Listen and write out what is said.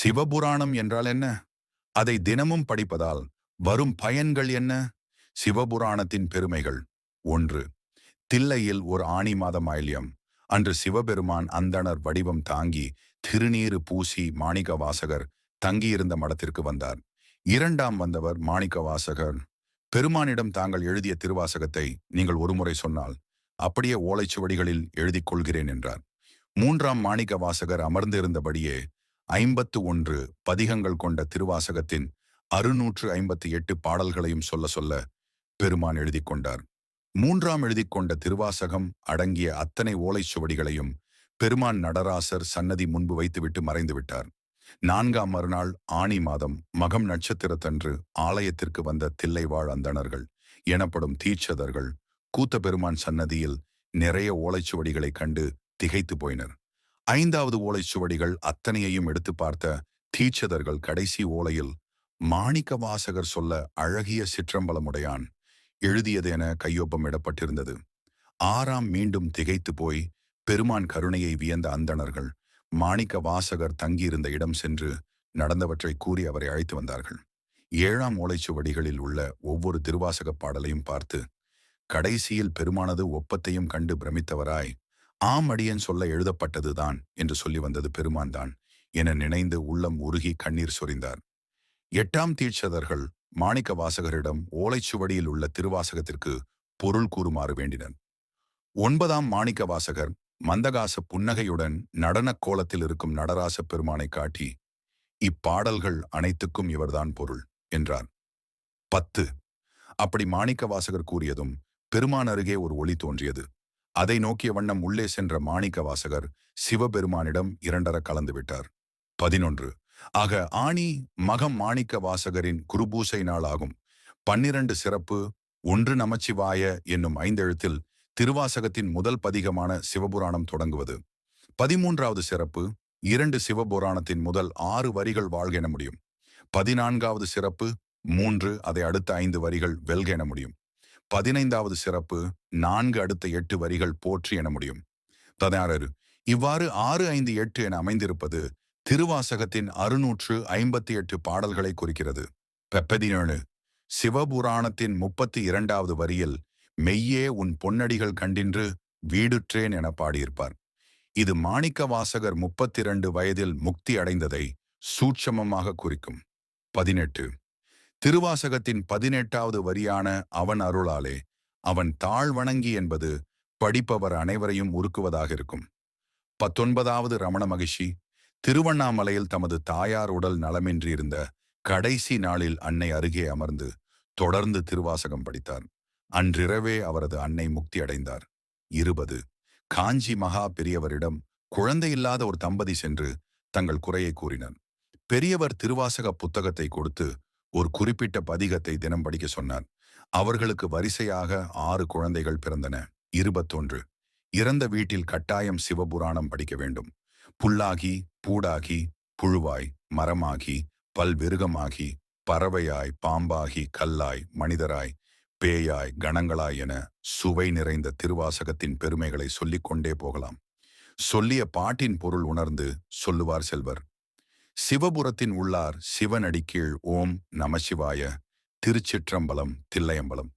சிவபுராணம் என்றால் என்ன? அதை தினமும் படிப்பதால் வரும் பயன்கள் என்ன? சிவபுராணத்தின் பெருமைகள். ஒன்று தில்லையில் ஒரு ஆணி மாதம் ஆயில்யம் அன்று சிவபெருமான் அந்தணர் வடிவம் தாங்கி திருநீறு பூசி மாணிக்க வாசகர் தங்கியிருந்த மடத்திற்கு வந்தார். இரண்டாம் வந்தவர் மாணிக்க வாசகர் பெருமானிடம் தாங்கள் எழுதிய திருவாசகத்தை நீங்கள் ஒருமுறை சொன்னால் அப்படியே ஓலைச்சுவடிகளில் எழுதிக் கொள்கிறேன் என்றார். மூன்றாம் மாணிக்க வாசகர் அமர்ந்திருந்தபடியே ஐம்பத்து ஒன்று பதிகங்கள் கொண்ட திருவாசகத்தின் அறுநூற்று ஐம்பத்தி எட்டு பாடல்களையும் சொல்ல சொல்ல பெருமான் எழுதி கொண்டார். மூன்றாம் எழுதி கொண்ட திருவாசகம் அடங்கிய அத்தனை ஓலைச் சுவடிகளையும் பெருமான் நடராசர் சன்னதி முன்பு வைத்துவிட்டு மறைந்துவிட்டார் நான்காம் மறுநாள் ஆணி மாதம் மகம் நட்சத்திரத்தன்று ஆலயத்திற்கு வந்த தில்லைவாழ் அந்தணர்கள் எனப்படும் தீட்சதர்கள் கூத்த பெருமான் சன்னதியில் நிறைய ஓலைச்சுவடிகளைக் கண்டு திகைத்து போயினர். ஐந்தாவது ஓலைச்சுவடிகள் அத்தனையையும் எடுத்து பார்த்த தீட்சதர்கள் கடைசி ஓலையில் மாணிக்க வாசகர் சொல்ல அழகிய சிற்றம்பலமுடையான் எழுதியதென கையொப்பமிடப்பட்டிருந்தது கையொப்பம் இடப்பட்டிருந்தது. ஆறாம் மீண்டும் திகைத்து போய் பெருமான் கருணையை வியந்த அந்தணர்கள் மாணிக்க வாசகர் தங்கியிருந்த இடம் சென்று நடந்தவற்றை கூறி அவரை அழைத்து வந்தார்கள். ஏழாம் ஓலைச்சுவடிகளில் உள்ள ஒவ்வொரு திருவாசகப் பாடலையும் பார்த்து கடைசியில் பெருமானது ஒப்பத்தையும் கண்டு பிரமித்தவராய் ஆம் அடியன் சொல்ல எழுதப்பட்டதுதான் என்று சொல்லி வந்தது பெருமான் தான் என நினைந்து உள்ளம் உருகி கண்ணீர் சொரிந்தார். எட்டாம் தீட்சதர்கள் மாணிக்க வாசகரிடம் ஓலைச்சுவடியில் உள்ள திருவாசகத்திற்கு பொருள் கூறுமாறு வேண்டினர். ஒன்பதாம் மாணிக்க வாசகர் மந்தகாச புன்னகையுடன் நடனக் கோலத்தில் இருக்கும் நடராச பெருமானை காட்டி இப்பாடல்கள் அனைத்துக்கும் இவர்தான் பொருள் என்றார். பத்து. அப்படி மாணிக்க வாசகர் கூறியதும் பெருமான் அருகே ஒரு ஒளி தோன்றியது. அதை நோக்கிய வண்ணம் உள்ளே சென்ற மாணிக்க வாசகர் சிவபெருமானிடம் இரண்டர கலந்துவிட்டார் பதினொன்று. ஆக ஆணி மகம் மாணிக்க வாசகரின் குருபூசை நாள் ஆகும் பன்னிரண்டு சிறப்பு ஒன்று நமச்சிவாய என்னும் ஐந்தெழுத்தில் திருவாசகத்தின் முதல் பதிகமான சிவபுராணம் தொடங்குவது. பதிமூன்றாவது சிறப்பு இரண்டு சிவபுராணத்தின் முதல் ஆறு வரிகள் வாழ்க என முடியும். பதினான்காவது சிறப்பு மூன்று அதை அடுத்த ஐந்து வரிகள் வெல்க என முடியும். பதினைந்தாவது சிறப்பு நான்கு அடுத்த எட்டு வரிகள் போற்றி என முடியும். பதினாறு இவ்வாறு ஆறு ஐந்து எட்டு என அமைந்திருப்பது திருவாசகத்தின் அறுநூற்று ஐம்பத்தி எட்டு பாடல்களை குறிக்கிறது. பெப்பதினேழு. சிவபுராணத்தின் முப்பத்தி இரண்டாவது வரியில் மெய்யே உன் பொன்னடிகள் கண்டின்று வீடுற்றேன் என பாடியிருப்பார். இது மாணிக்க வாசகர் முப்பத்தி இரண்டு வயதில் முக்தி அடைந்ததை சூட்சமமாக குறிக்கும். பதினெட்டு. திருவாசகத்தின் பதினெட்டாவது வரியான அவன் அருளாலே அவன் தாழ் வணங்கி என்பது படிப்பவர் அனைவரையும் உருக்குவதாக இருக்கும். பத்தொன்பதாவது ரமண மகிழ்ச்சி திருவண்ணாமலையில் தமது தாயார் உடல் நலமின்றி இருந்த கடைசி நாளில் அன்னை அருகே அமர்ந்து தொடர்ந்து திருவாசகம் படித்தார். அன்றிரவே அவரது அன்னை முக்தி அடைந்தார் இருபது. காஞ்சி மகா பெரியவரிடம் குழந்தையில்லாத ஒரு தம்பதி சென்று தங்கள் குறையை கூறினர் பெரியவர் திருவாசக புத்தகத்தை கொடுத்து ஒரு குறிப்பிட்ட பதிகத்தை தினம் படிக்க சொன்னார். அவர்களுக்கு வரிசையாக ஆறு குழந்தைகள் பிறந்தன. இருபத்தொன்று. இறந்த வீட்டில் கட்டாயம் சிவபுராணம் படிக்க வேண்டும். புல்லாகி பூடாகி புழுவாய் மரமாகி பல்விருகமாகி பறவையாய் பாம்பாகி கல்லாய் மனிதராய் பேயாய் கணங்களாய் என சுவை நிறைந்த திருவாசகத்தின் பெருமைகளை சொல்லிக் கொண்டே போகலாம். சொல்லிய பாட்டின் பொருள் உணர்ந்து சொல்லுவார் செல்வர். சிவபுரத்தின் உள்ளார் சிவனடிக்கீழ் ஓம் நமசிவாய திருச்சிற்றம்பலம் தில்லையம்பலம்.